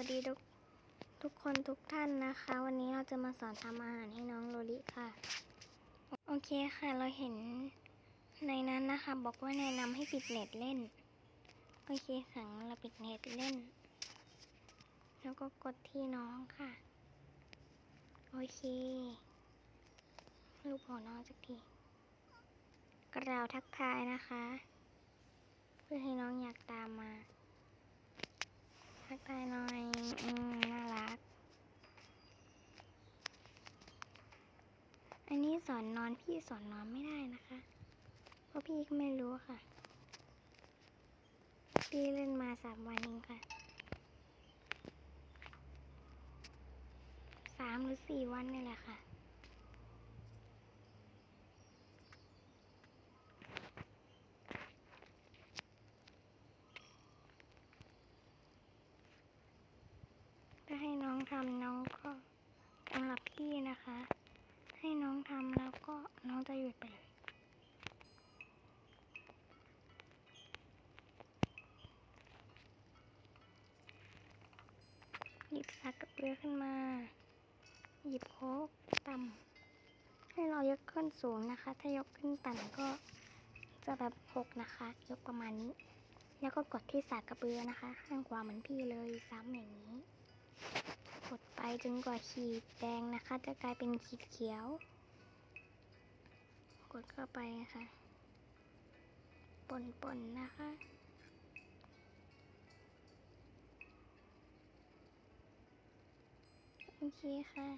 วัสดีทุกทุกคนทุกท่านนะคะ วันนี้เราจะมาสอนทำอาหารให้น้องโลลิค่ะ โอเคค่ะเราเห็นในนั้นนะคะ บอกว่าแนะนำให้ปิดเน็ตเล่น โอเคค่งเราปิดเน็ตเล่น แล้วก็กดที่น้องค่ะ โอเครูปหัวน้องสักทีกล่าวทักทายนะคะ เพื่อให้น้องอยากตามมา ทักทายหน่อย อืม น่ารัก อันนี้สอนนอนพี่สอนนอนไม่ได้นะคะ เพราะพี่ก็ไม่รู้ค่ะ พี่เล่นมาสามวันเองค่ะ สามหรือสี่วันนี่แหละค่ะ ถ้าให้น้องทำน้องก็สำหรับพี่นะคะ ให้น้องทำแล้วก็น้องจะหยุดไปเลยหยิบสักกับเรือขึ้นมา หยิบโคกต่ำให้เรายกขึ้นสูงนะคะ ถ้ายกขึ้นต่ำก็จะแบบหกนะคะ ยกประมาณนี้ แล้วก็กดที่สากกระเบือนะคะ ข้างขวาเหมือนพี่เลยซ้ำอย่างนี้ กดไปจนกว่าขีดแดงนะคะ จะกลายเป็นขีดเขียว กดเข้าไปนะคะป่นๆนะคะ โอเคค่ะ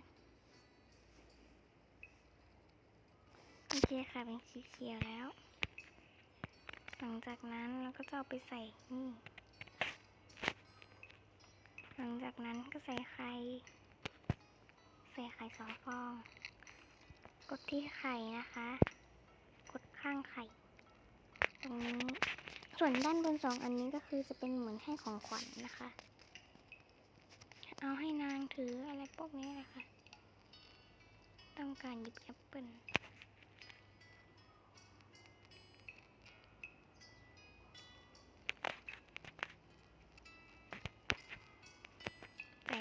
โอเคค่ะเป็นสีเขียวแล้ว หลังจากนั้นเราก็จะเอาไปใส่นี่ จากนั้นก็ใส่ไข่ ใส่ไข่สองฟอง กดที่ไข่นะคะ กดข้างไข่ ตรงนี้ ส่วนด้านบนสองอันนี้ก็คือจะเป็นเหมือนให้ของขวัญนะคะ เอาให้นางถืออะไรพวกนี้แหละค่ะ ต้องการหยิบแอปเปิล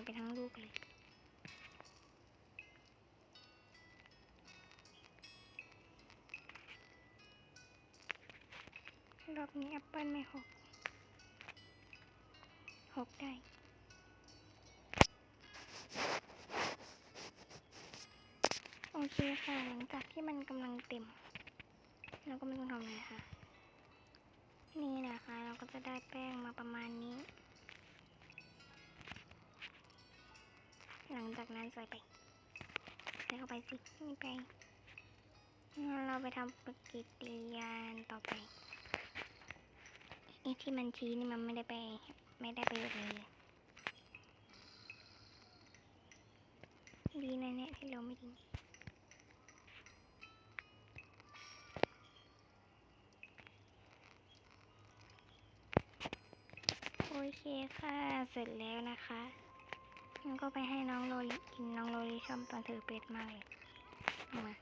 ไปทั้งลูกเลยรอบนี้แอปเปิลไม่หกหกได้โอเคค่ะ หลังจากที่มันกำลังเต็ม เราก็ไม่ต้องทำอะไรค่ะ นี่นะคะ เราก็จะได้แป้งมาประมาณนี้ จากนั้นใส่ไปใส่เข้าไปสินี่ไปงั้นเราไปทำปฏิกิริยาต่อไปไอ้ที่มันชี้นี่มันไม่ได้ไป ไม่ได้ไประโยชน์เลยดีนะเนี่ยที่เราไม่ทิ้งโอเคค่ะ เสร็จแล้วนะคะ งั้นก็ไปให้น้องโรลิกินน้องโรลิชอบตอนถือเป็ดมากเลยมา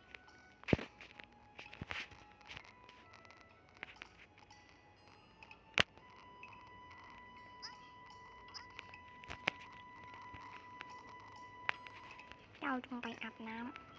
เจ้าจงไปอาบน้ำ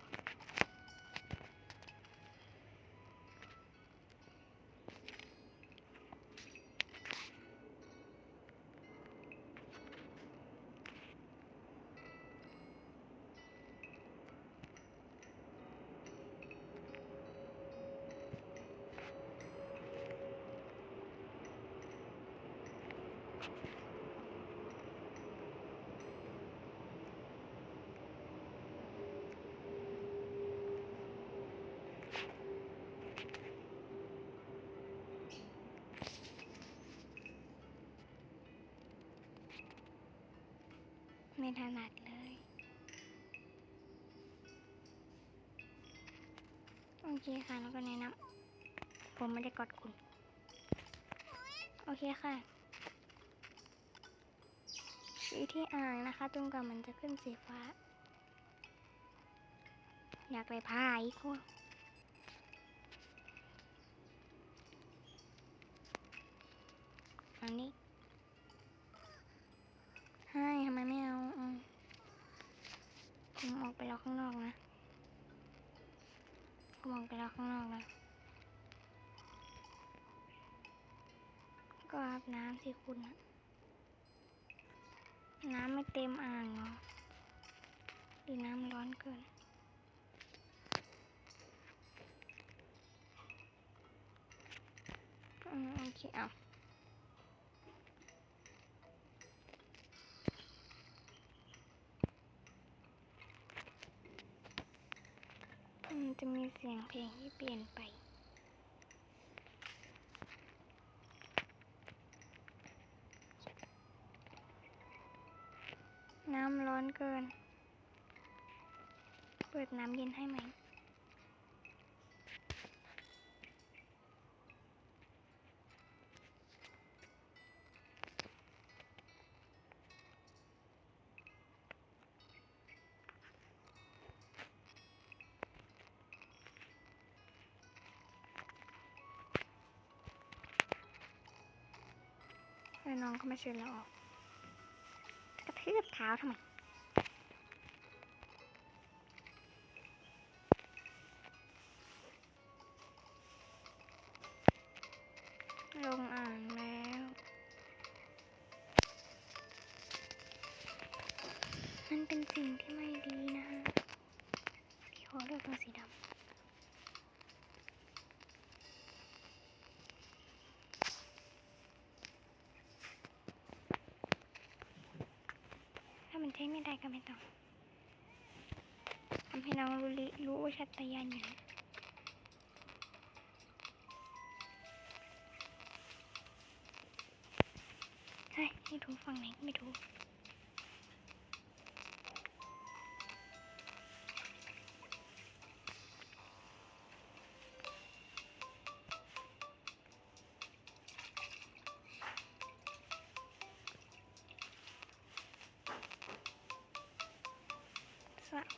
ไม่ถนัดเลยโอเคค่ะแล้วก็แนะนำผมไม่ได้กดคุณ โอเคค่ะสีที่อ่างนะคะจนกว่ามันจะขึ้นสีฟ้า อยากไปพาอีกคนอันนี้ ให้ทำ อข้างนอกนะมองไปรอข้างนอกนะก็อาบน้ำสิคุณนะน้ำไม่เต็มอ่างเหรอหรือน้ำร้อนเกินอืมโอเคเอา จะมีเสียงเพลงที่เปลี่ยนไป น้ำร้อนเกิน เปิดน้ำเย็นให้ไหม แล้วน้องก็มาเชิญเราออกกระทืบเท้าทำไมลงอ่างแล้ว มันเป็นสิ่งที่ไม่ดีนะฮะพี่ขอเลือกตัวสีดำ มันใช้ไม่ได้ก็ไม่ต้องทำให้น้องรู้รู้ว่าชัตยานอยู่ให้ไม่ถูกฝั่งไหนไม่ถูก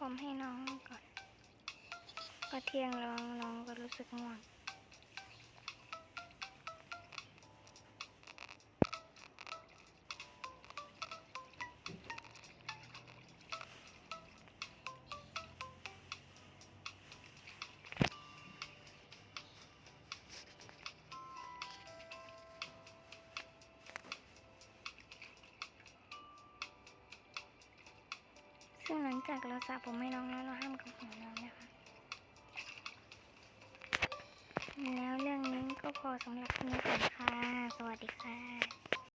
ผมให้น้องก่อน ก็เที่ยงแล้วน้องก็รู้สึกง่วง ซึ่งหลังจากเราสระผมให้น้องแล้วเราห้ามกับหัวน้องนะคะ แล้วเรื่องนี้ก็พอสำหรับวันนี้ก่อนค่ะ สวัสดีค่ะ